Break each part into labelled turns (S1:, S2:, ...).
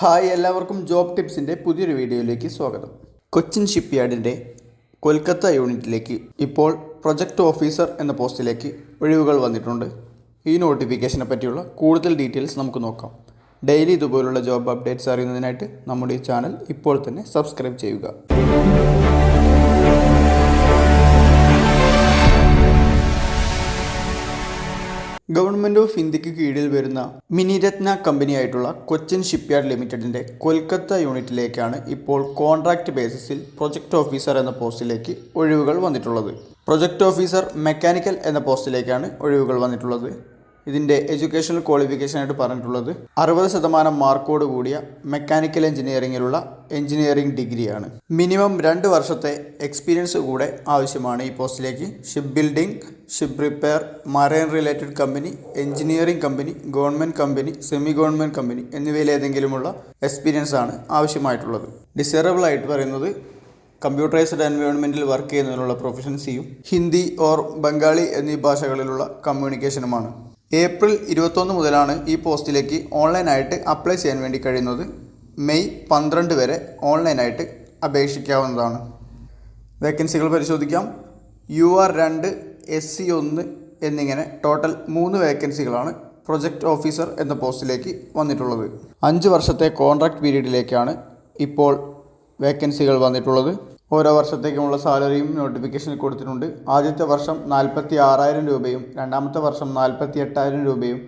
S1: Hi എല്ലാവർക്കും job ടിപ്സിന്റെ പുതിയൊരു വീഡിയോയിലേക്ക് സ്വാഗതം. കൊച്ചിൻ ഷിപ്പ്യാർഡിന്റെ കൊൽക്കത്ത യൂണിറ്റിലേക്ക് ഇപ്പോൾ പ്രൊജക്ട് ഓഫീസർ എന്ന പോസ്റ്റിലേക്ക് ഒഴിവുകൾ വന്നിട്ടുണ്ട്. ഈ നോട്ടിഫിക്കേഷനെ പറ്റിയുള്ള കൂടുതൽ ഡീറ്റെയിൽസ് നമുക്ക് നോക്കാം. ഡെയിലി ഇതുപോലുള്ള ജോബ് അപ്ഡേറ്റ്സ് അറിയുന്നതിനായിട്ട് നമ്മുടെ ഈ ചാനൽ ഇപ്പോൾ തന്നെ സബ്സ്ക്രൈബ് ചെയ്യുക. ഗവൺമെന്റ് ഓഫ് ഇന്ത്യയ്ക്ക് കീഴിൽ വരുന്ന മിനിരത്ന കമ്പനിയായിട്ടുള്ള കൊച്ചിൻ ഷിപ്പ്യാർഡ് ലിമിറ്റഡിന്റെ കൊൽക്കത്ത യൂണിറ്റിലേക്കാണ് ഇപ്പോൾ കോൺട്രാക്ട് ബേസിസിൽ പ്രൊജക്ട് ഓഫീസർ എന്ന പോസ്റ്റിലേക്ക് ഒഴിവുകൾ വന്നിട്ടുള്ളത്. പ്രൊജക്ട് ഓഫീസർ മെക്കാനിക്കൽ എന്ന പോസ്റ്റിലേക്കാണ് ഒഴിവുകൾ വന്നിട്ടുള്ളത്. ഇതിന്റെ എഡ്യൂക്കേഷണൽ ക്വാളിഫിക്കേഷനായിട്ട് പറഞ്ഞിട്ടുള്ളത് അറുപത് ശതമാനം മാർക്കോട് കൂടിയ മെക്കാനിക്കൽ എഞ്ചിനീയറിങ്ങിലുള്ള എഞ്ചിനീയറിംഗ് ഡിഗ്രിയാണ്. മിനിമം രണ്ട് വർഷത്തെ എക്സ്പീരിയൻസ് കൂടെ ആവശ്യമാണ് ഈ പോസ്റ്റിലേക്ക്. Ship building ship repair marine related company engineering company government company semi government company എന്നിവയിലേതെങ്കിലുമുള്ള experience ആണ് ആവശ്യമായിട്ടുള്ളത്. ഡിസൈറബിൾ ആയിട്ട് പറയുന്നത് കമ്പ്യൂട്ടറൈസ്ഡ് എൻവയോൺമെന്റിൽ വർക്ക് ചെയ്യുന്നതിനുള്ള പ്രൊഫഷൻസിയും ഹിന്ദി ഓർ ബംഗാളി എന്നീ ഭാഷകളിലുള്ള കമ്മ്യൂണിക്കേഷനുമാണ്. ഏപ്രിൽ ഇരുപത്തൊന്ന് മുതലാണ് ഈ പോസ്റ്റിലേക്ക് ഓൺലൈനായിട്ട് അപ്ലൈ ചെയ്യാൻ വേണ്ടി കഴിയുന്നത്. മെയ് പന്ത്രണ്ട് വരെ ഓൺലൈനായിട്ട് അപേക്ഷിക്കാവുന്നതാണ്. വേക്കൻസികൾ പരിശോധിക്കാം. യു ആർ രണ്ട് എസ് സി ഒന്ന് എന്നിങ്ങനെ ടോട്ടൽ മൂന്ന് വേക്കൻസികളാണ് പ്രൊജക്ട് ഓഫീസർ എന്ന പോസ്റ്റിലേക്ക് വന്നിട്ടുള്ളത്. അഞ്ച് വർഷത്തെ കോൺട്രാക്ട് പീരീഡിലേക്കാണ് ഇപ്പോൾ വേക്കൻസികൾ വന്നിട്ടുള്ളത്. ഓരോ വർഷത്തേക്കുമുള്ള സാലറിയും നോട്ടിഫിക്കേഷനിൽ കൊടുത്തിട്ടുണ്ട്. ആദ്യത്തെ വർഷം നാൽപ്പത്തി ആറായിരം രൂപയും രണ്ടാമത്തെ വർഷം നാൽപ്പത്തി എട്ടായിരം രൂപയും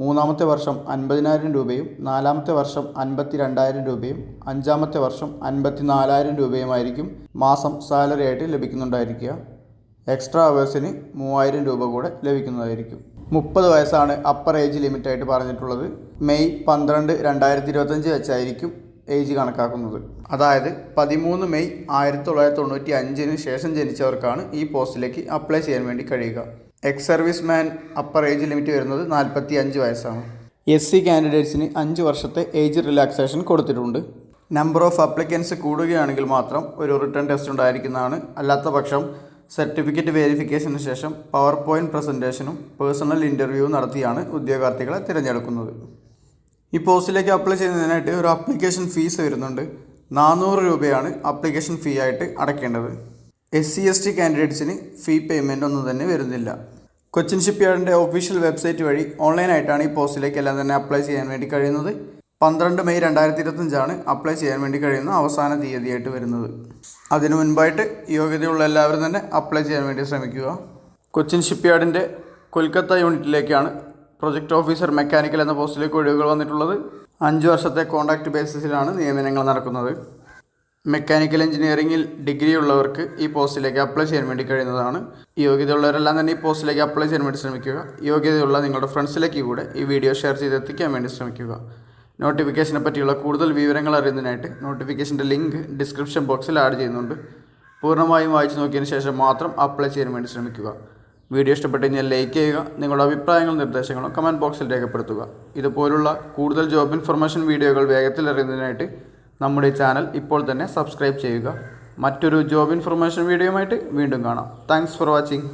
S1: മൂന്നാമത്തെ വർഷം അൻപതിനായിരം രൂപയും നാലാമത്തെ വർഷം അൻപത്തി രണ്ടായിരം രൂപയും അഞ്ചാമത്തെ വർഷം അൻപത്തി നാലായിരം രൂപയുമായിരിക്കും മാസം സാലറി ആയിട്ട് ലഭിക്കുന്നുണ്ടായിരിക്കുക. എക്സ്ട്രാ അവേഴ്സിന് മൂവായിരം രൂപ കൂടെ ലഭിക്കുന്നതായിരിക്കും. മുപ്പത് വയസ്സാണ് അപ്പർ ഏജ് ലിമിറ്റായിട്ട് പറഞ്ഞിട്ടുള്ളത്. മെയ് പന്ത്രണ്ട് രണ്ടായിരത്തി ഇരുപത്തഞ്ച് വെച്ചായിരിക്കും ഏജ് കണക്കാക്കുന്നത്. അതായത് പതിമൂന്ന് മെയ് ആയിരത്തി തൊള്ളായിരത്തി തൊണ്ണൂറ്റി അഞ്ചിന് ശേഷം ജനിച്ചവർക്കാണ് ഈ പോസ്റ്റിലേക്ക് അപ്ലൈ ചെയ്യാൻ വേണ്ടി കഴിയുക. Ex service man upper age limit വരുന്നത് നാൽപ്പത്തി അഞ്ച് വയസ്സാണ്. എസ് സി കാൻഡിഡേറ്റ്സിന് അഞ്ച് വർഷത്തെ ഏജ് റിലാക്സേഷൻ കൊടുത്തിട്ടുണ്ട്. നമ്പർ ഓഫ് അപ്ലിക്കൻസ് കൂടുകയാണെങ്കിൽ മാത്രം ഒരു റിട്ടേൺ ടെസ്റ്റ് ഉണ്ടായിരിക്കുന്നതാണ്. അല്ലാത്ത പക്ഷം സർട്ടിഫിക്കറ്റ് വെരിഫിക്കേഷന് ശേഷം പവർ പോയിന്റ് പ്രസന്റേഷനും പേഴ്സണൽ ഇന്റർവ്യൂവും നടത്തിയാണ് ഉദ്യോഗാർത്ഥികളെ തിരഞ്ഞെടുക്കുന്നത്. ഈ പോസ്റ്റിലേക്ക് അപ്ലൈ ചെയ്യുന്നതിനായിട്ട് ഒരു അപ്ലിക്കേഷൻ ഫീസ് വരുന്നുണ്ട്. നാനൂറ് രൂപയാണ് അപ്ലിക്കേഷൻ ഫീ ആയിട്ട് അടയ്ക്കേണ്ടത്. എസ് സി എസ് ടി കാൻഡിഡേറ്റ്സിന് ഫീ പേയ്മെന്റ് ഒന്നും തന്നെ വരുന്നില്ല. കൊച്ചിൻ ഷിപ്പ്യാർഡിന്റെ ഒഫീഷ്യൽ വെബ്സൈറ്റ് വഴി ഓൺലൈനായിട്ടാണ് ഈ പോസ്റ്റിലേക്ക് എല്ലാം തന്നെ അപ്ലൈ ചെയ്യാൻ വേണ്ടി കഴിയുന്നത്. പന്ത്രണ്ട് മെയ് രണ്ടായിരത്തി ഇരുപത്തഞ്ചാണ് അപ്ലൈ ചെയ്യാൻ വേണ്ടി കഴിയുന്ന അവസാന തീയതിയായിട്ട് വരുന്നത്. അതിനു മുൻപായിട്ട് യോഗ്യതയുള്ള എല്ലാവരും തന്നെ അപ്ലൈ ചെയ്യാൻ വേണ്ടി ശ്രമിക്കുക. കൊച്ചിൻ ഷിപ്പ്യാർഡിന്റെ കൊൽക്കത്ത യൂണിറ്റിലേക്കാണ് പ്രൊജക്ട് ഓഫീസർ മെക്കാനിക്കൽ എന്ന പോസ്റ്റിലേക്ക് ഒഴിവുകൾ വന്നിട്ടുള്ളത്. അഞ്ച് വർഷത്തെ കോൺട്രാക്ട് ബേസിസിലാണ് നിയമനങ്ങൾ നടക്കുന്നത്. മെക്കാനിക്കൽ എഞ്ചിനീയറിംഗിൽ ഡിഗ്രി ഉള്ളവർക്ക് ഈ പോസ്റ്റിലേക്ക് അപ്ലൈ ചെയ്യാൻ വേണ്ടി കഴിയുന്നതാണ്. യോഗ്യതയുള്ളവരെല്ലാം തന്നെ ഈ പോസ്റ്റിലേക്ക് അപ്ലൈ ചെയ്യാൻ വേണ്ടി ശ്രമിക്കുക. യോഗ്യതയുള്ള നിങ്ങളുടെ ഫ്രണ്ട്സിലേക്ക് കൂടെ ഈ വീഡിയോ ഷെയർ ചെയ്ത് എത്തിക്കാൻ വേണ്ടി ശ്രമിക്കുക. നോട്ടിഫിക്കേഷനെ പറ്റിയുള്ള കൂടുതൽ വിവരങ്ങൾ അറിയുന്നതിനായിട്ട് നോട്ടിഫിക്കേഷന്റെ ലിങ്ക് ഡിസ്ക്രിപ്ഷൻ ബോക്സിൽ ആഡ് ചെയ്യുന്നുണ്ട്. പൂർണമായും വായിച്ചു നോക്കിയതിന് ശേഷം മാത്രം അപ്ലൈ ചെയ്യാൻ വേണ്ടി ശ്രമിക്കുക. വീഡിയോ ഇഷ്ടപ്പെട്ട് കഴിഞ്ഞാൽ ലൈക്ക് ചെയ്യുക നിങ്ങളുടെ അഭിപ്രായങ്ങളും നിർദ്ദേശങ്ങളും കമന്റ് ബോക്സിൽ രേഖപ്പെടുത്തുക. ഇതുപോലുള്ള കൂടുതൽ ജോബ് ഇൻഫർമേഷൻ വീഡിയോകൾ വേഗത്തിൽ അറിയുന്നതിനായിട്ട് നമ്മുടെ ചാനൽ ഇപ്പോൾ തന്നെ സബ്സ്ക്രൈബ് ചെയ്യുക. മറ്റൊരു ജോബ് ഇൻഫർമേഷൻ വീഡിയോയുമായിട്ട് വീണ്ടും കാണാം. Thanks for watching